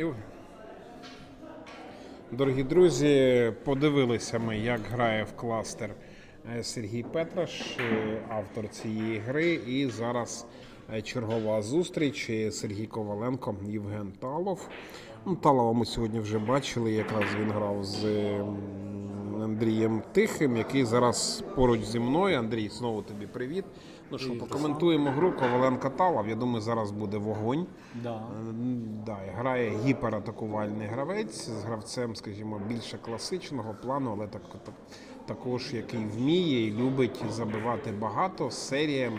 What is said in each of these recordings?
І... Дорогі друзі, подивилися ми, як грає в кластер е, Сергій Петраш, е, автор цієї гри. І зараз е, чергова зустріч. Сергій Коваленко, Євген Талов. Ну, Талова ми сьогодні вже бачили. Якраз він грав з Андрієм Тихим, який зараз поруч зі мною. Андрій, знову тобі привіт. Ну що, покоментуємо гру Коваленко Талов. Я думаю, зараз буде вогонь. Да. Е, Да, грає гіператакувальний гравець з гравцем, скажімо, більше класичного плану, але так, так, також який вміє і любить забивати багато з серіями.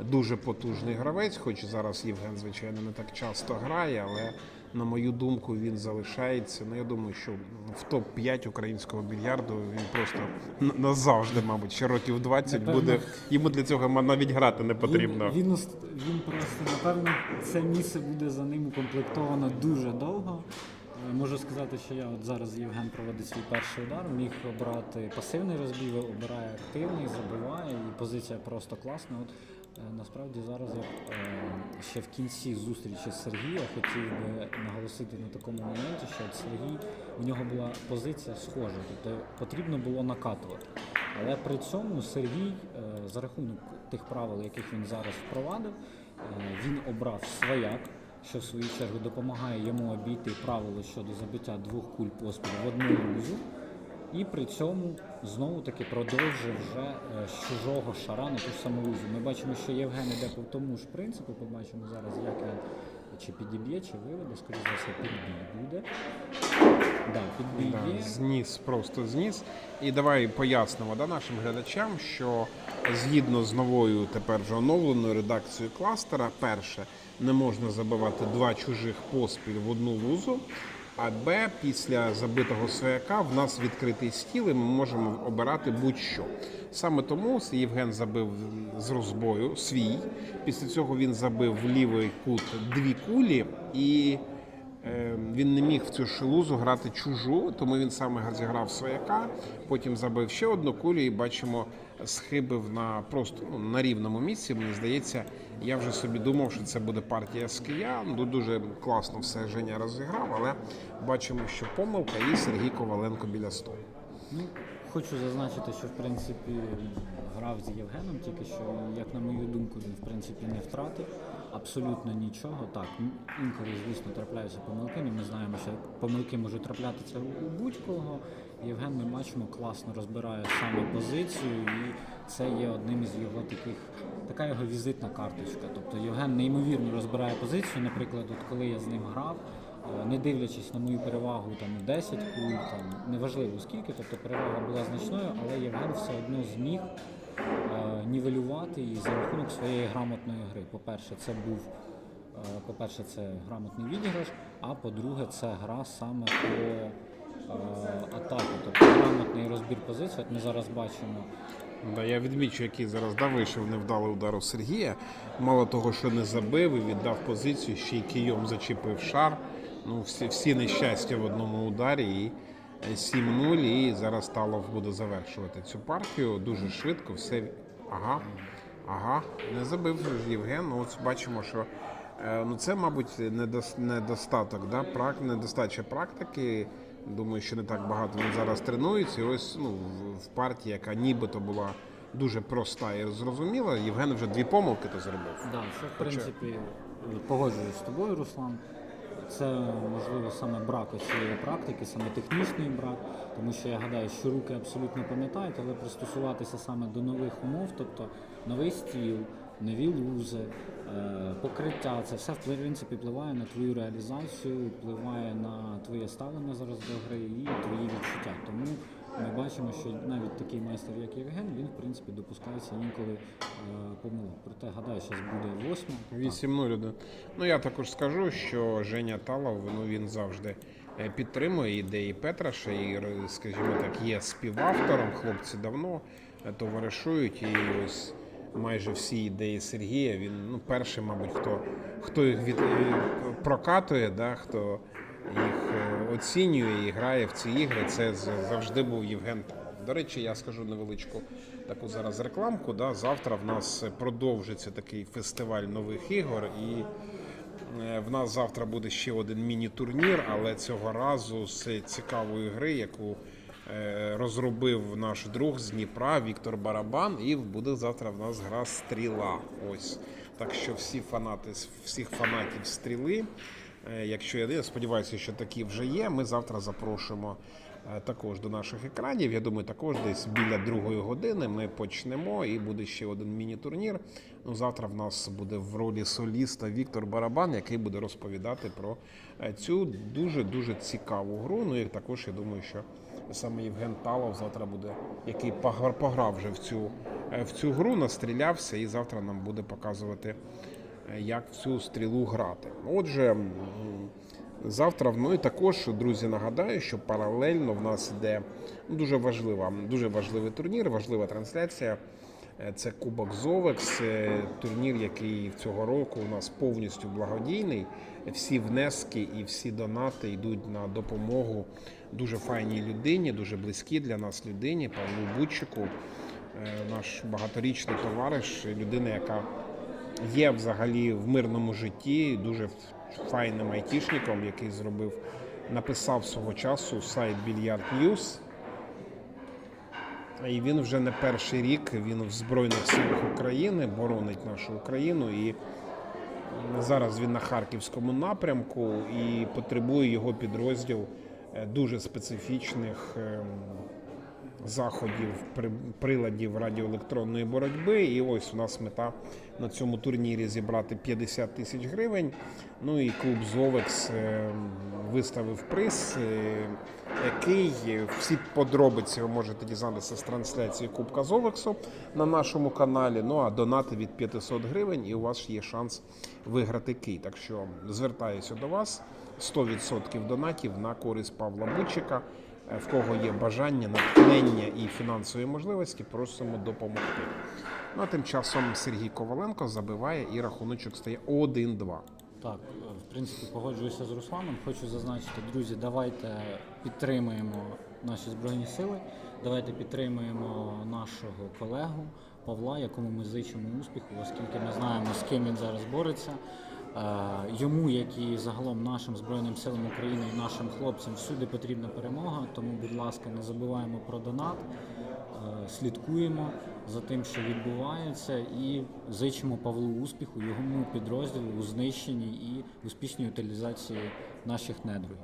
І дуже потужний гравець, хоч зараз Євген, звичайно, не так часто грає, але на мою думку, він залишається. Ну, я думаю, що в топ-5 українського більярду він просто назавжди, мабуть, ще років 20 Напевно. буде. Йому для цього навіть грати не потрібно. Він, він, він просто, напевно, це місце буде за ним укомплектовано дуже довго. Е, Можу сказати, що я от зараз Євген проводить свій перший удар, міг обрати пасивний розбій, обирає активний, забиває, і позиція просто класна. От насправді зараз я е, ще в кінці зустрічі з Сергія хотів би наголосити на такому моменті, що от Сергій у нього була позиція схожа, тобто потрібно було накатувати. Але при цьому Сергій е, за рахунок тих правил, яких він зараз впровадив, е, він обрав свояк, що в свою чергу допомагає йому обійти правило щодо забиття двох куль поспіль в одну лузу. І при цьому знову таки продовжив вже е, з чужого шара на ту саму лузу. Ми бачимо, що Євген іде по тому ж принципу. Побачимо зараз, як він чи підіб'є, чи виведе, скоріше за все, підбій буде. Да, підбій Да, є. зніс, просто зніс. І давай пояснимо да, нашим глядачам, що згідно з новою тепер вже оновленою редакцією кластера, перше, не можна забивати два чужих поспіль в одну лузу. А Б, після забитого свояка в нас відкритий стіл, і ми можемо обирати будь-що. Саме тому Євген забив з розбою свій. Після цього він забив в лівий кут дві кулі і. Е, Він не міг в цю шелузу грати чужу, тому він саме зіграв свояка. Потім забив ще одну кулю і бачимо, схибив на просто ну, на рівному місці. Мені здається, я вже собі думав, що це буде партія з киян. Ну, Дуже класно все Женя розіграв, але бачимо, що помилка і Сергій Коваленко біля столу. Ну, хочу зазначити, що в принципі грав з Євгеном, тільки що, як на мою думку, він в принципі не втратив абсолютно нічого. Так, інколи, звісно, трапляються помилки. але Ми знаємо, що помилки можуть траплятися у будь-кого. Євген ми бачимо класно розбирає саме позицію, і це є одним із його таких, така його візитна карточка. Тобто Євген неймовірно розбирає позицію. Наприклад, от коли я з ним грав. Е, не дивлячись на мою перевагу там 10 куль, там неважливо скільки, тобто перевага була значною, але Євген все одно зміг нівелювати її за рахунок своєї грамотної гри. По-перше, це був е, по-перше, це грамотний відіграш, а по-друге, це гра саме по е, атаку, тобто грамотний розбір позицій. От ми зараз бачимо. Да, я відмічу, який зараз да, вийшов невдалий удар у Сергія. Мало того, що не забив і віддав позицію, ще й кийом зачепив шар. Ну, всі, всі нещастя в одному ударі. І е, 7-0. І зараз Талов буде завершувати цю партію. Дуже швидко. Все. Ага. Ага. Не забив Євген. Ну, от бачимо, що е, ну, це, мабуть, недос- недостаток, да? прак, недостача практики. Думаю, що не так багато він зараз тренується. І ось ну, в- партії, яка нібито була дуже проста і зрозуміла, Євген вже дві помилки то зробив. Да, що в принципі погоджуюсь з тобою, Руслан. Це можливо саме брак цієї практики, саме технічний брак, тому що я гадаю, що руки абсолютно пам'ятають, але пристосуватися саме до нових умов, тобто новий стіл, нові лузи, е, покриття, це все в принципі впливає на твою реалізацію, впливає на твоє ставлення зараз до гри і твої відчуття. Тому ми бачимо, що навіть такий майстер, як Євген, він в принципі допускається інколи е, помилок. Проте гадаю, що буде восьма. 8-0. да. Ну я також скажу, що Женя Талов, ну він завжди е, підтримує ідеї Петраша і, скажімо так, є співавтором. Хлопці давно е, товаришують і ось. Майже всі ідеї Сергія. Він ну, перший, мабуть, хто, хто їх від, е, прокатує, да, хто їх оцінює і грає в ці ігри. Це завжди був Євген Талов. До речі, я скажу невеличку таку зараз рекламку. Да. Завтра в нас продовжиться такий фестиваль нових ігор, і Е, В нас завтра буде ще один міні-турнір, але цього разу з цікавої гри, яку е, розробив наш друг з Дніпра Віктор Барабан. І буде завтра в нас гра Стріла. Ось. Так що всі фанати, всіх фанатів стріли. Е, Якщо я сподіваюся, що такі вже є, ми завтра запрошуємо е, також до наших екранів. Я думаю, також десь біля другої години ми почнемо і буде ще один міні-турнір. Ну, завтра в нас буде в ролі соліста Віктор Барабан, який буде розповідати про е, цю дуже дуже цікаву гру. Ну і також я думаю, що саме Євген Талов завтра буде, який погра- пограв вже в цю, в цю гру, настрілявся, і завтра нам буде показувати, як в цю стрілу грати. Отже. Завтра ну і також, друзі, нагадаю, що паралельно в нас іде ну, дуже важлива, дуже важливий турнір, важлива трансляція. Е, Це Кубок Зовекс, турнір, який цього року у нас повністю благодійний. Всі внески і всі донати йдуть на допомогу дуже файній людині, дуже близькій для нас людині, Павлу Будчику, е, наш багаторічний товариш, людина, яка є взагалі в мирному житті дуже файним айтішником, який зробив, написав свого часу сайт Більярд Ньюс. І він вже не перший рік він в Збройних силах України боронить нашу Україну. І зараз він на харківському напрямку і потребує його підрозділ е, дуже специфічних ем, заходів, при- приладів радіоелектронної боротьби. І ось у нас мета на цьому турнірі зібрати 50 тисяч гривень. Ну і клуб Зовекс е, виставив приз, е, який е, всі подробиці ви можете дізнатися з трансляції Кубка Зовексу на нашому каналі. Ну а донати від 500 гривень, і у вас є шанс виграти кий. Так що звертаюся до вас. 100% донатів на користь Павла Бучика. Е, В кого є бажання, натхнення і фінансові можливості, просимо допомогти. Ну а тим часом Сергій Коваленко забиває і рахуночок стає 1-2. Так, е, в принципі, погоджуюся з Русланом. Хочу зазначити, друзі, давайте підтримуємо наші збройні сили. Давайте підтримуємо нашого колегу Павла, якому ми зичимо успіху, оскільки ми знаємо, з ким він зараз бореться. Е, Йому, як і загалом нашим збройним силам України і нашим хлопцям, всюди потрібна перемога. Тому, будь ласка, не забуваємо про донат. Е, слідкуємо за тим, що відбувається, і зичимо Павлу успіху, йому підрозділу у знищенні і успішній утилізації наших недругів.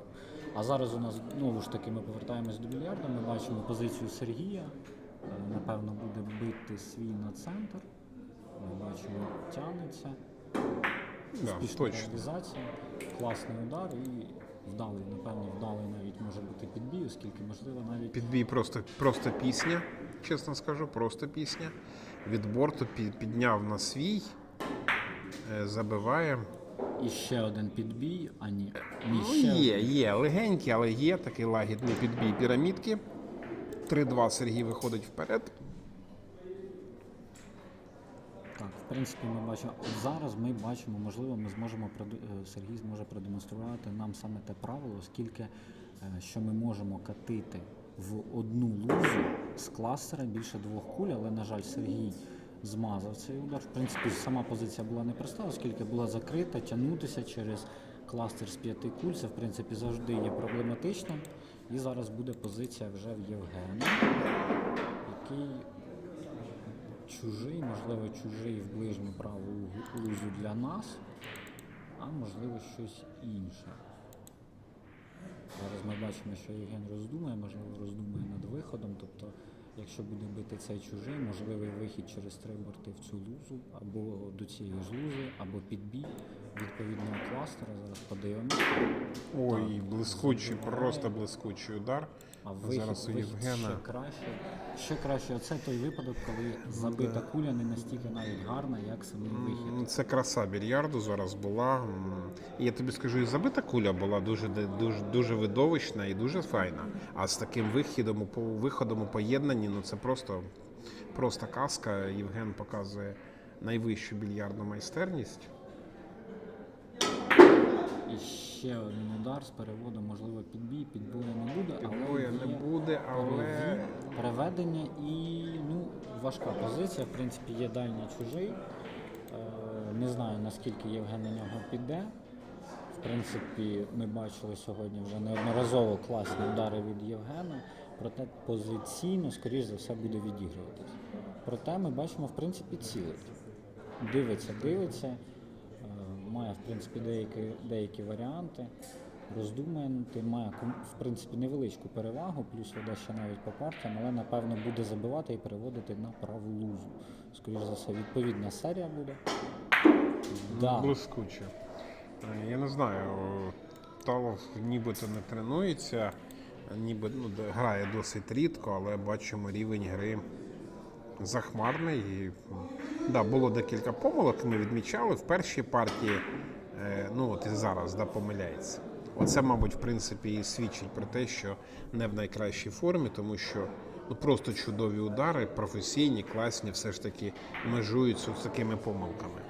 А зараз у нас знову ж таки ми повертаємось до більярда. Ми бачимо позицію Сергія. Е, Напевно, буде бити свій на центр. Ми бачимо, тягнеться. Да, Успішна точно. реалізація, класний удар і вдалий, напевно, вдалий навіть може бути підбій, оскільки можливо навіть Підбій просто, просто пісня, чесно скажу, просто пісня. Від борту пі- підняв на свій, е, забиває. І ще один підбій, а ні. Ні, Ну, ще є, один. є, легенький, але є такий лагідний підбій пірамідки. 3-2 Сергій виходить вперед. Так, в принципі, ми бачимо. Зараз ми бачимо, можливо, ми зможемо е, Сергій зможе продемонструвати нам саме те правило, оскільки е, що ми можемо катити в одну лузу з кластера більше двох куль, але, на жаль, Сергій змазав цей удар. В принципі, сама позиція була непроста, оскільки була закрита, тягнутися через кластер з п'яти куль, це в принципі завжди є проблематичним. І зараз буде позиція вже в Євгена, який чужий, можливо, чужий в ближню праву лу- лузу для нас, а можливо щось інше. Зараз ми бачимо, що Євген роздумає, можливо, роздумає над виходом. Тобто, якщо буде бити цей чужий, можливий вихід через три борти в цю лузу, або до цієї ж лузи, або підбій відповідного кластера. Зараз подивимося. Ой, блискучий, просто блискучий удар. А вихід, Зараз у вихід Євгена. ще краще. Ще краще. Оце той випадок, коли забита куля не настільки навіть гарна, як самий вихід. Це краса більярду зараз була. І я тобі скажу, і забита куля була дуже дуже дуже видовищна і дуже файна. А з таким вихідом виходом у поєднанні, ну це просто, просто казка. Євген показує найвищу більярдну майстерність. І ще один удар з переводом, можливо, підбій, підбою не буде, але Підбоя не є буде, але перевід, переведення і ну, важка позиція. В принципі, є дальній чужий. Е, Не знаю наскільки Євген на нього піде. В принципі, ми бачили сьогодні вже неодноразово класні удари від Євгена, проте позиційно, скоріш за все, буде відігруватись. Проте ми бачимо, в принципі, цілить. Дивиться, дивиться, має в принципі деякі, деякі варіанти. Роздумаєнти, має в принципі невеличку перевагу, плюс веде ще навіть по партіям, але напевно буде забивати і переводити на праву лузу. Скоріше за все, відповідна серія буде. Да. Блискуче. Е, Я не знаю, Талов нібито не тренується, ніби ну, грає досить рідко, але бачимо рівень гри захмарний. І, да, було декілька помилок, ми відмічали. В першій партії, е, ну от і зараз да, помиляється. Оце, мабуть, в принципі, і свідчить про те, що не в найкращій формі, тому що ну, просто чудові удари, професійні, класні, все ж таки межують з такими помилками.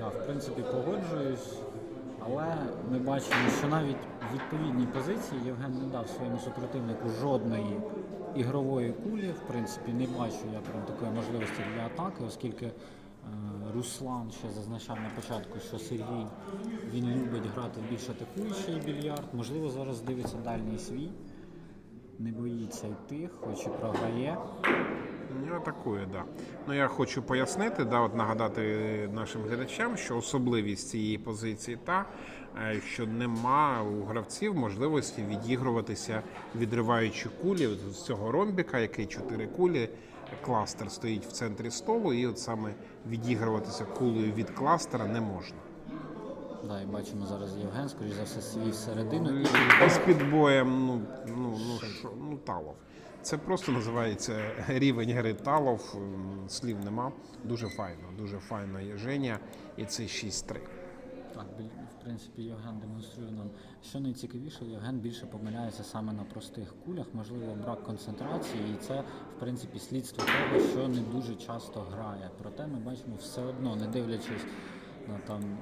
Да, в принципі, погоджуюсь, але ми бачимо, що навіть в відповідній позиції Євген не дав своєму супротивнику жодної ігрової кулі. В принципі, не бачу я прям такої можливості для атаки, оскільки Руслан ще зазначав на початку, що Сергій він любить грати в більш атакуючий більярд. Можливо, зараз дивиться дальній свій, не боїться йти, хоч і програє. Не атакує, да. Ну я хочу пояснити, да, от нагадати нашим глядачам, що особливість цієї позиції та, е, що нема у гравців можливості відігруватися, відриваючи кулі з цього ромбіка, який чотири кулі. Кластер стоїть в центрі столу, і от саме відігруватися кулею від кластера не можна. Да, і бачимо зараз Євген, скоріш за все, свій всередину. З підбоєм, ну, ну, ну, що, ну, талов. Це просто називається рівень гри талов, слів нема. Дуже файно, дуже файна є Женя, і це 6-3. Так, в принципі, Євген демонструє нам. Що найцікавіше, Євген більше помиляється саме на простих кулях, можливо, брак концентрації, і це, в принципі, слідство того, що не дуже часто грає. Проте ми бачимо все одно, не дивлячись на там е,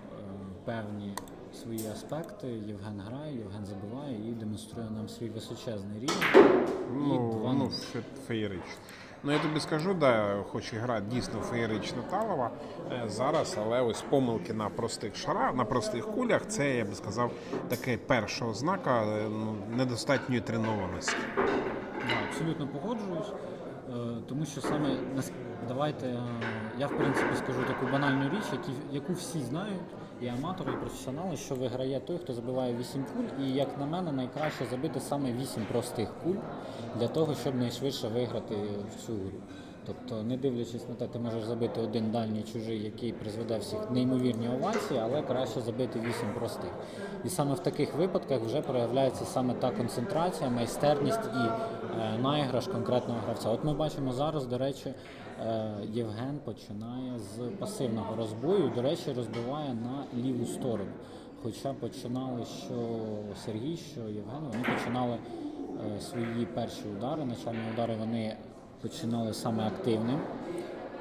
певні свої аспекти, Євген грає, Євген забиває і демонструє нам свій височезний рівень. Ну, і ну фе- феєрично. Ну я тобі скажу, да, хоч і гра дійсно феєрична талова е, зараз, але ось помилки на простих шарах, на простих кулях, це я би сказав таке перша ознака е, ну, недостатньої тренованості. Да, абсолютно погоджуюсь, е, тому що саме давайте я в принципі скажу таку банальну річ, яку всі знають, і аматори, і професіонали, що виграє той, хто забиває 8 куль, і як на мене, найкраще забити саме 8 простих куль для того, щоб найшвидше виграти в цю гру. Тобто, не дивлячись на те, ти можеш забити один дальній чужий, який призведе всіх неймовірні овації, але краще забити вісім простих. І саме в таких випадках вже проявляється саме та концентрація, майстерність і е, наіграш конкретного гравця. От ми бачимо зараз, до речі, Євген починає з пасивного розбою. До речі, розбиває на ліву сторону. Хоча починали що Сергій, що Євген, вони починали е, свої перші удари, начальні удари вони починали саме активним,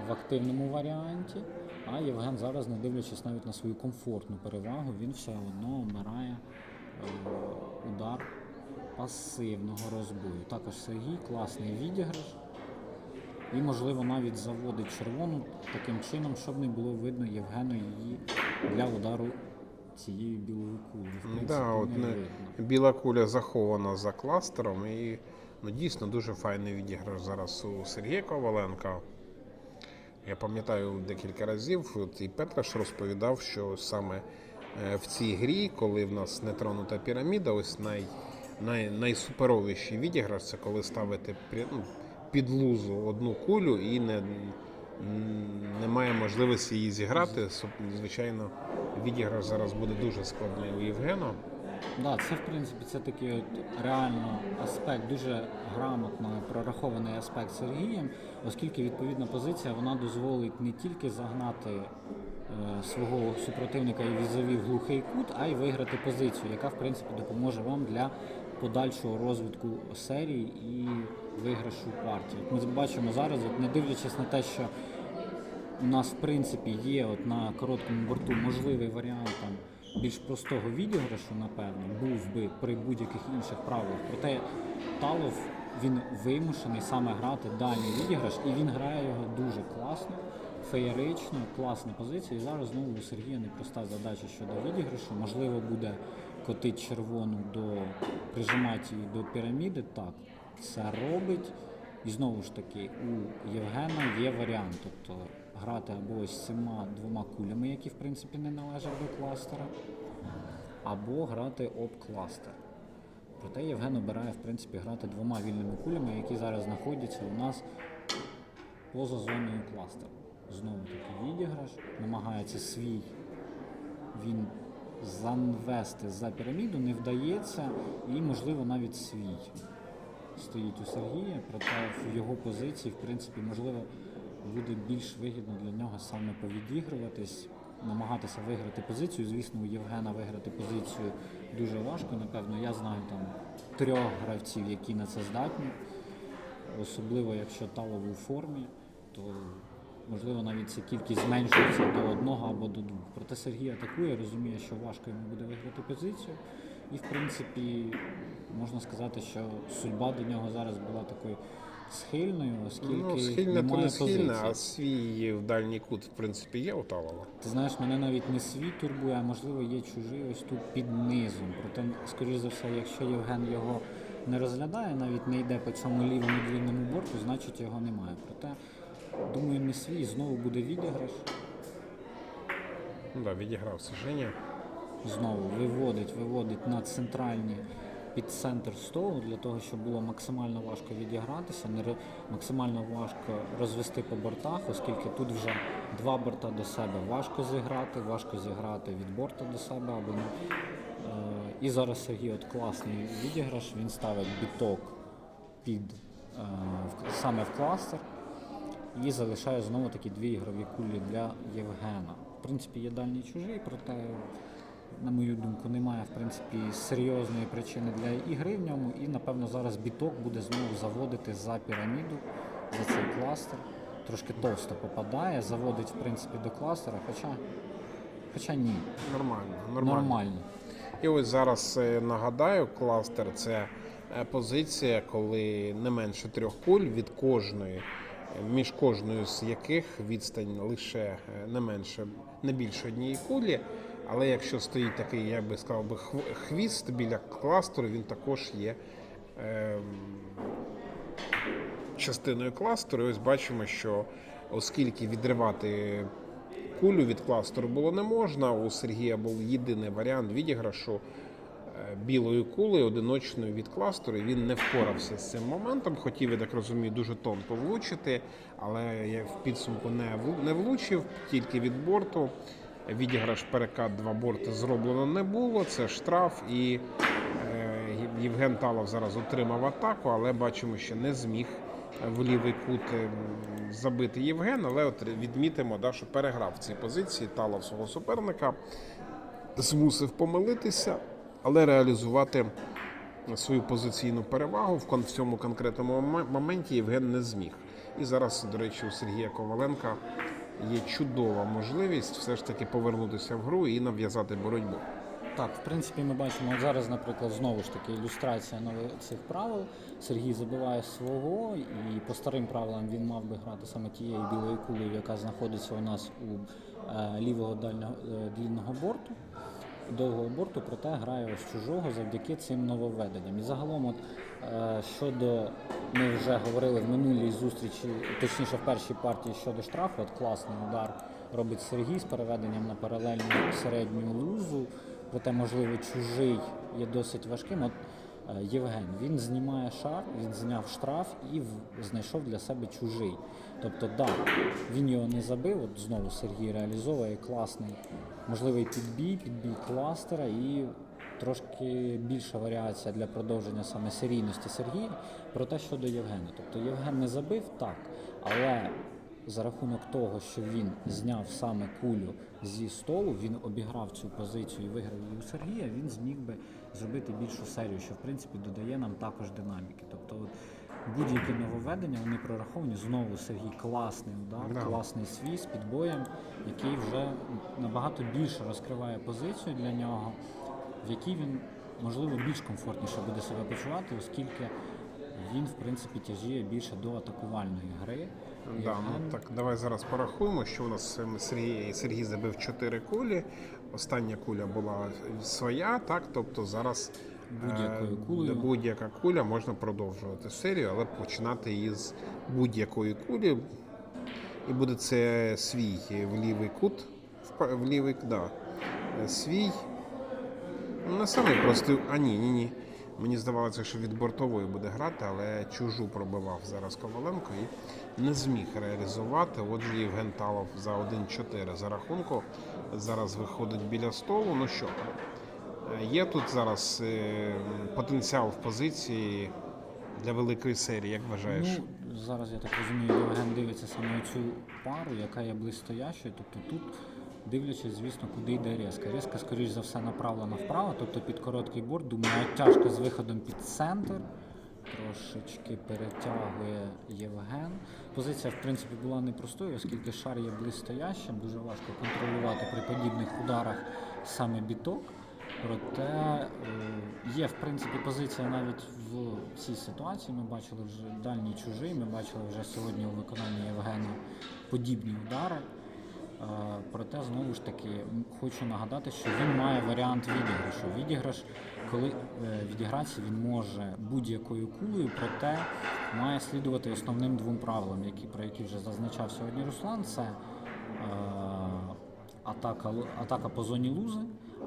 в активному варіанті. А Євген зараз, не дивлячись навіть на свою комфортну перевагу, він все одно обирає е, удар пасивного розбою. Також Сергій класний відіграш. І, можливо, навіть заводить червону таким чином, щоб не було видно Євгену її для удару цією білою кулею. В принципі, Да, от не не, видно. біла куля захована за кластером, і ну, дійсно дуже файний відіграш зараз у Сергія Коваленка. Я пам'ятаю декілька разів, от і Петраш розповідав, що саме е, в цій грі, коли в нас нетронута піраміда, ось най, най, найсуперовіший відіграш це коли ставити ну, під лузу одну кулю і не, м, немає можливості її зіграти. Звичайно, відіграш зараз буде дуже складний у Євгена. Да, це в принципі це такий от реально аспект, дуже грамотно прорахований аспект Сергієм, оскільки відповідна позиція вона дозволить не тільки загнати е, свого супротивника і візові в глухий кут, а й виграти позицію, яка в принципі допоможе вам для подальшого розвитку серії і виграшу партії. Ми бачимо зараз, от не дивлячись на те, що у нас в принципі є от на короткому борту можливий варіант там більш простого відіграшу, напевно, був би при будь-яких інших правилах. Проте Талов він вимушений саме грати дальній відіграш, і він грає його дуже класно, феєрично, класна позиція. І зараз знову у Сергія непроста задача щодо відіграшу. Можливо, буде відкотити червону до прижимати її до піраміди, так, це робить. І знову ж таки, у Євгена є варіант, тобто грати або ось цими двома кулями, які в принципі не належать до кластера, або грати об кластер. Проте Євген обирає в принципі грати двома вільними кулями, які зараз знаходяться у нас поза зоною кластеру. Знову таки відіграш, намагається свій він занвести за піраміду, не вдається, і, можливо, навіть свій стоїть у Сергія, проте в його позиції, в принципі, можливо, буде більш вигідно для нього саме повідігруватись, намагатися виграти позицію. Звісно, у Євгена виграти позицію дуже важко. Напевно, я знаю там трьох гравців, які на це здатні. Особливо якщо Талов у формі, то можливо навіть ця кількість зменшується до одного або до двох. Проте Сергій атакує, розуміє, що важко йому буде виграти позицію. І в принципі можна сказати, що судьба до нього зараз була такою схильною, оскільки Ну, схильне то не позиції. а свій в дальній кут, в принципі, є у Талова. Ти знаєш, мене навіть не свій турбує, а можливо є чужий ось тут під низом. Проте, скоріш за все, якщо Євген його не розглядає, навіть не йде по цьому лівому длинному борту, значить його немає. Проте, думаю, не свій, знову буде відіграш. Ну так, да, відігрався Женя. Знову виводить, виводить на центральні під центр столу для того, щоб було максимально важко відігратися, не максимально важко розвести по бортах, оскільки тут вже два борта до себе важко зіграти, важко зіграти від борта до себе або не. І зараз Сергій от класний відіграш, він ставить біток під е, саме в кластер і залишає знову таки дві ігрові кулі для Євгена. В принципі, є дальній чужий, проте, на мою думку, немає в принципі серйозної причини для ігри в ньому. І напевно зараз біток буде знову заводити за піраміду, за цей кластер. Трошки товсто попадає, заводить в принципі до кластера, хоча, хоча ні, Нормально, нормально. нормально. І ось зараз е, нагадаю, кластер це е, позиція, коли не менше трьох куль від кожної, між кожною з яких відстань лише е, не менше, не більше однієї кулі. Але якщо стоїть такий, я би сказав би, хвіст біля кластеру, він також є ем, частиною кластеру. І ось бачимо, що оскільки відривати кулю від кластеру було не можна, у Сергія був єдиний варіант відіграшу білою кулею одиночною від кластеру. Він не впорався з цим моментом. Хотів, я так розумію, дуже тонко влучити, але я в підсумку не не влучив, тільки від борту. Відіграш перекат два борти зроблено не було. Це штраф і е, Євген Талов зараз отримав атаку, але бачимо, що не зміг в лівий кут ем, забити Євген. Але от відмітимо, да, що переграв в цій позиції Талов свого суперника, змусив помилитися, але реалізувати свою позиційну перевагу в цьому конкретному моменті Євген не зміг. І зараз, до речі, у Сергія Коваленка є чудова можливість все ж таки повернутися в гру і нав'язати боротьбу. Так, в принципі, ми бачимо зараз, наприклад, знову ж таки ілюстрація нових цих правил. Сергій забиває свого, і по старим правилам він мав би грати саме тією білою кулею, яка знаходиться у нас у е, лівого дальнього е, длінного борту, довгого борту, проте грає ось чужого завдяки цим нововведенням. І загалом, от е, щодо ми вже говорили в минулій зустрічі, точніше в першій партії щодо штрафу, от класний удар робить Сергій з переведенням на паралельну середню лузу. Проте, можливо, чужий є досить важким. От Євген він знімає шар, він зняв штраф і знайшов для себе чужий. Тобто, да, він його не забив. От знову Сергій реалізовує класний можливий підбій, підбій кластера і трошки більша варіація для продовження саме серійності Сергія. Проте щодо Євгена. Тобто Євген не забив так, але за рахунок того, що він зняв саме кулю зі столу, він обіграв цю позицію і виграв її у Сергія, він зміг би зробити більшу серію, що в принципі додає нам також динаміки. Тобто от будь-які нововведення вони прораховані. Знову Сергій класний удар, Да. класний свій з підбоєм, який вже набагато більше розкриває позицію для нього, в якій він можливо більш комфортніше буде себе почувати, оскільки він в принципі тяжіє більше до атакувальної гри. Да, ну, так, давай зараз порахуємо, що у нас ем, Сергій, Сергій забив 4 кулі. Остання куля була своя, так? Тобто зараз Будь-якою е, кулею. будь-яка куля можна продовжувати серію, але починати із будь-якої кулі. І буде це свій в лівий кут. В, в лівий, да. Е, Свій. Ну, не самий простий. А ні, ні, ні. Мені здавалося, що від бортової буде грати, але чужу пробивав зараз Коваленко і не зміг реалізувати. Отже, Євген Талов за 1-4 за рахунку. Зараз виходить біля столу. Ну що, є тут зараз е, потенціал в позиції для великої серії, як вважаєш? Ну, зараз я так розумію, Євген дивиться саме цю пару, яка є близстоящою. Тобто тут, дивлячись, звісно, куди йде резка. Резка, скоріш за все, направлена вправо, тобто під короткий борт. Думаю, тяжко з виходом під центр. Трошечки перетягує Євген. Позиція, в принципі, була непростою, оскільки шар є близстоящим, дуже важко контролювати при подібних ударах саме біток. Проте е, є в принципі позиція навіть в цій ситуації. Ми бачили вже дальній чужий, ми бачили вже сьогодні у виконанні Євгена подібні удари. Е, Проте знову ж таки хочу нагадати, що він має варіант відіграшу. Відіграш, коли е, відігратися він може будь-якою кулею, проте має слідувати основним двом правилам, які про які вже зазначав сьогодні Руслан. Це е, атака, атака по зоні лузи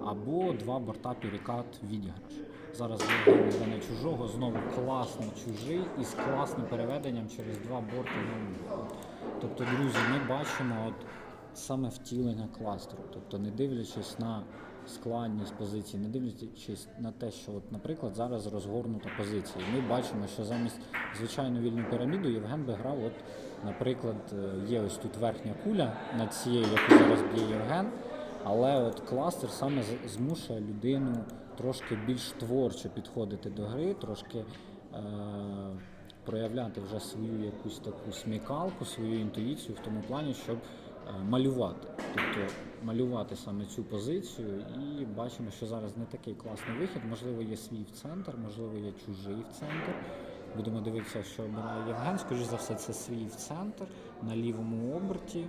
або два борта перекат відіграш. Зараз йде чужого, знову класний чужий із класним переведенням через два борти. Тобто, друзі, ми бачимо от саме втілення кластеру. Тобто, не дивлячись на складність позиції, не дивлячись на те, що, от, наприклад, зараз розгорнута позиція. Ми бачимо, що замість звичайно вільну піраміду Євген би грав, от, наприклад, е, є ось тут верхня куля над цією, яку зараз б'є Євген. Але от кластер саме змушує людину трошки більш творчо підходити до гри, трошки е- проявляти вже свою якусь таку смікалку, свою інтуїцію в тому плані, щоб малювати. Тобто малювати саме цю позицію, і бачимо, що зараз не такий класний вихід. Можливо, є свій в центр, можливо, є чужий в центр. Будемо дивитися, що обирає Євген. Скоріше за все, це свій в центр на лівому оберті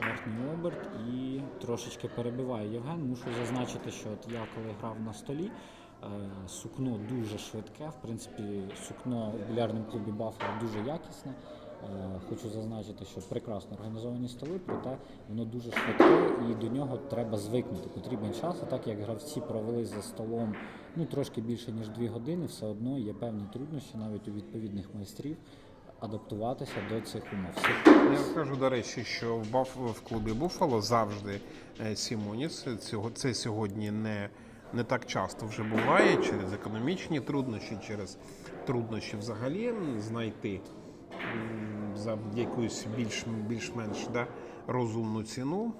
верхній оберт і трошечки перебиває Євген. Мушу зазначити, що от я коли грав на столі, е, сукно дуже швидке. В принципі, сукно у білярному клубі Баффало дуже якісне. Е, Хочу зазначити, що прекрасно організовані столи, проте воно дуже швидке і до нього треба звикнути. Потрібен час. І так як гравці провели за столом ну, трошки більше ніж дві години, все одно є певні труднощі навіть у відповідних майстрів адаптуватися до цих умов. Я кажу, до речі, що в, Баф... в клубі Буфало завжди е, Сімоніс. Цього це сьогодні не, не так часто вже буває через економічні труднощі, через труднощі взагалі знайти за якусь більш, більш-менш да, розумну ціну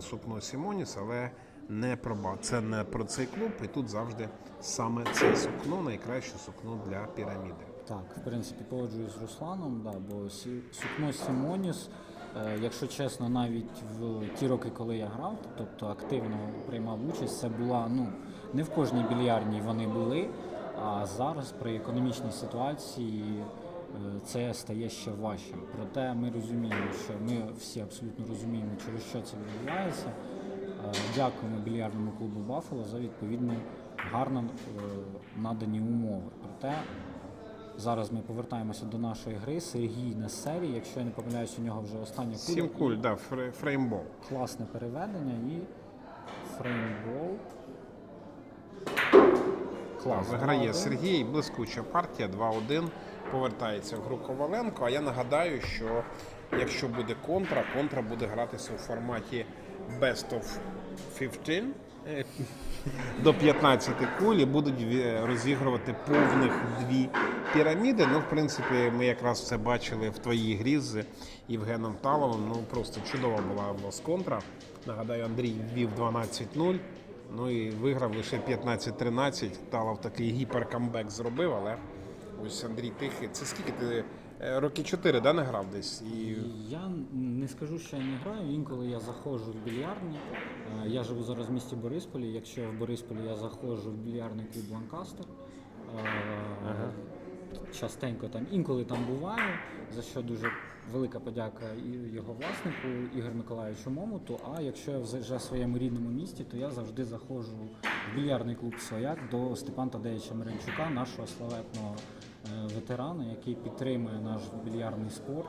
сукно Сімоніс, але не про це не про цей клуб, і тут завжди саме це сукно найкраще сукно для піраміди. Так, в принципі, погоджуюсь з Русланом, да, бо сукно Сімоніс, е, якщо чесно, навіть в ті роки, коли я грав, тобто активно приймав участь, це була ну не в кожній більярдній вони були. А зараз при економічній ситуації це стає ще важчим. Проте ми розуміємо, що ми всі абсолютно розуміємо, через що це відбувається. Е, Дякуємо більярдному клубу Баффало за відповідно гарно е, надані умови. Проте зараз ми повертаємося до нашої гри. Сергій на серії. Якщо я не помиляюсь, у нього вже остання куля. Сім куль, да, фреймбол. Класне переведення і фреймбол. Клас. Виграє Сергій, блискуча партія 2-1. Повертається в гру Коваленко. А я нагадаю, що якщо буде контра, контра буде гратися у форматі Best of 15 е, до 15 куль і будуть розігрувати повних дві піраміди. Ну, в принципі, ми якраз це бачили в твоїй грі з Євгеном Таловим. Ну просто чудова була у вас контра. Нагадаю, Андрій ввів 12-0. Ну і виграв лише 15-13. Талов такий гіперкамбек зробив, але ось Андрій Тихий. Це скільки ти е, роки 4, да, не грав десь? І Я не скажу, що я не граю. Інколи я заходжу в більярдні. Е, Я живу зараз в місті Борисполі. Якщо в Борисполі я заходжу в більярдний клуб Ланкастер. е, частенько там інколи там буваю, за що дуже велика подяка і його власнику Ігор Миколаївичу Момуту. А якщо я вже в своєму рідному місті, то я завжди заходжу в більярдний клуб Свояк до Степана Тадеєвича Миранчука, нашого славетного ветерана, який підтримує наш більярдний спорт.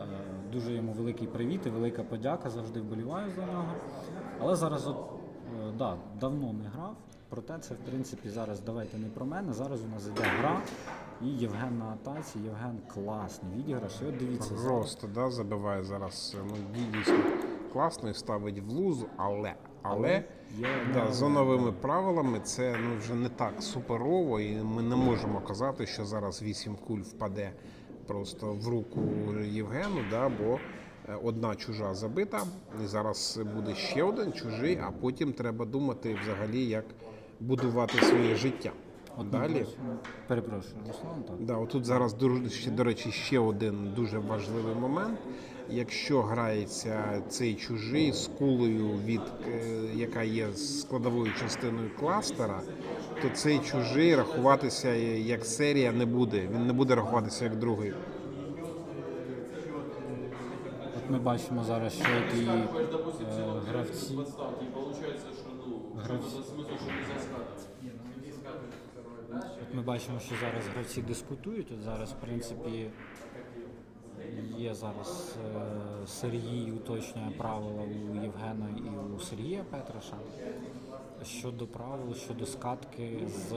Е, Дуже йому великий привіт і велика подяка, завжди вболіваю за нього. Але зараз, от, е, да, давно не грав, проте це, в принципі, зараз давайте не про мене. Зараз у нас іде гра, і Євген на атаці, Євген класний відіграш. І от дивіться. Просто да, забиває зараз. Ну, дійсно класно і ставить в лузу, але. Але да, за новими правилами це ну, вже не так суперово, і ми не можемо казати, що зараз 8 куль впаде просто в руку Євгену, да, бо е, одна чужа забита, і зараз буде ще один чужий, а потім треба думати взагалі, як будувати своє життя. Далі. Перепрошую, Руслан, так. Да, отут зараз ще, до речі, ще один дуже важливий момент. Якщо грається цей чужий з кулею, від, е, яка є складовою частиною кластера, то цей чужий рахуватися як серія не буде. Він не буде рахуватися як другий. От ми бачимо зараз, що ті е, гравці. Гравці. От ми бачимо, що зараз гравці дискутують. От зараз, в принципі, є зараз е, Сергій уточнює правила у Євгена і у Сергія Петраша. Щодо правил, щодо скатки з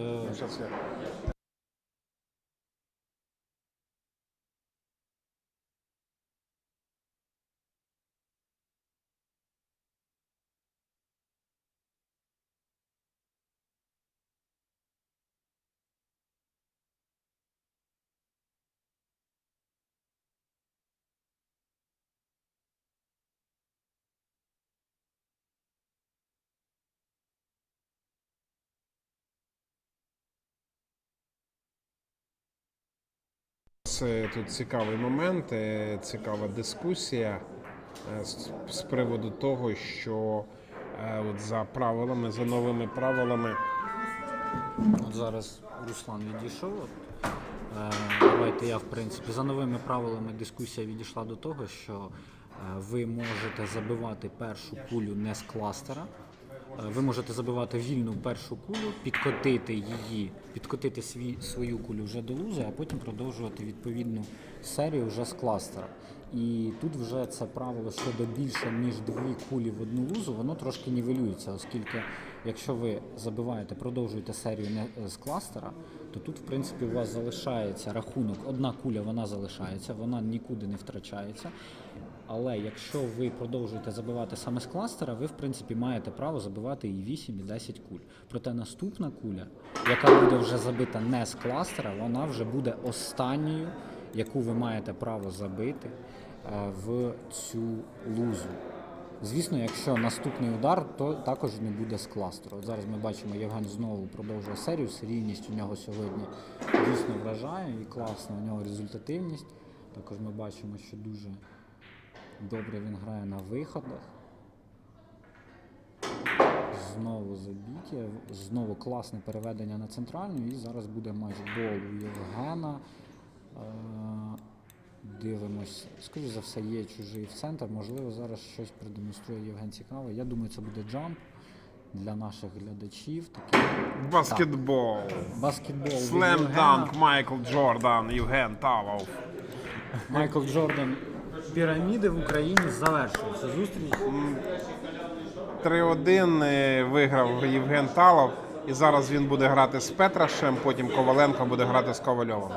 Тут цікавий момент, е, цікава дискусія е, з, приводу того, що е, от за правилами, за новими правилами. От зараз Руслан відійшов. От, Е, Давайте я, в принципі, за новими правилами дискусія відійшла до того, що ви можете забивати першу кулю не з кластера. Е, Ви можете забивати вільну першу кулю, підкотити її, підкотити свій, свою кулю вже до лузи, а потім продовжувати відповідну серію вже з кластера. І тут вже це правило щодо більше ніж дві кулі в одну лузу, воно трошки нівелюється, оскільки якщо ви забиваєте, продовжуєте серію не з кластера, то тут, в принципі, у вас залишається рахунок, одна куля вона залишається, вона нікуди не втрачається. Але якщо ви продовжуєте забивати саме з кластера, ви в принципі маєте право забивати і 8, і 10 куль. Проте наступна куля, яка буде вже забита не з кластера, вона вже буде останньою, яку ви маєте право забити е, в цю лузу. Звісно, якщо наступний удар, то також не буде з кластеру. Зараз ми бачимо, Євген знову продовжує серію. Серійність у нього сьогодні дійсно вражає і класна у нього результативність. Також ми бачимо, що дуже добре він грає на виходах. Знову забіття, знову класне переведення на центральну. І зараз буде матчбол у Євгена. Е, Дивимось, скоріш за все, є чужий в центр. Можливо, зараз щось продемонструє Євген цікаве. Я думаю, це буде джамп для наших глядачів. Такий Баскетбол. баскетбол. Слем данк Майкл Джордан, Євген Тавов. Майкл Джордан. Піраміди в Україні завершуються. Зустріч 3-1 е, виграв Євген Талов. І зараз він буде грати з Петрашем, потім Коваленко буде грати з Ковальовим.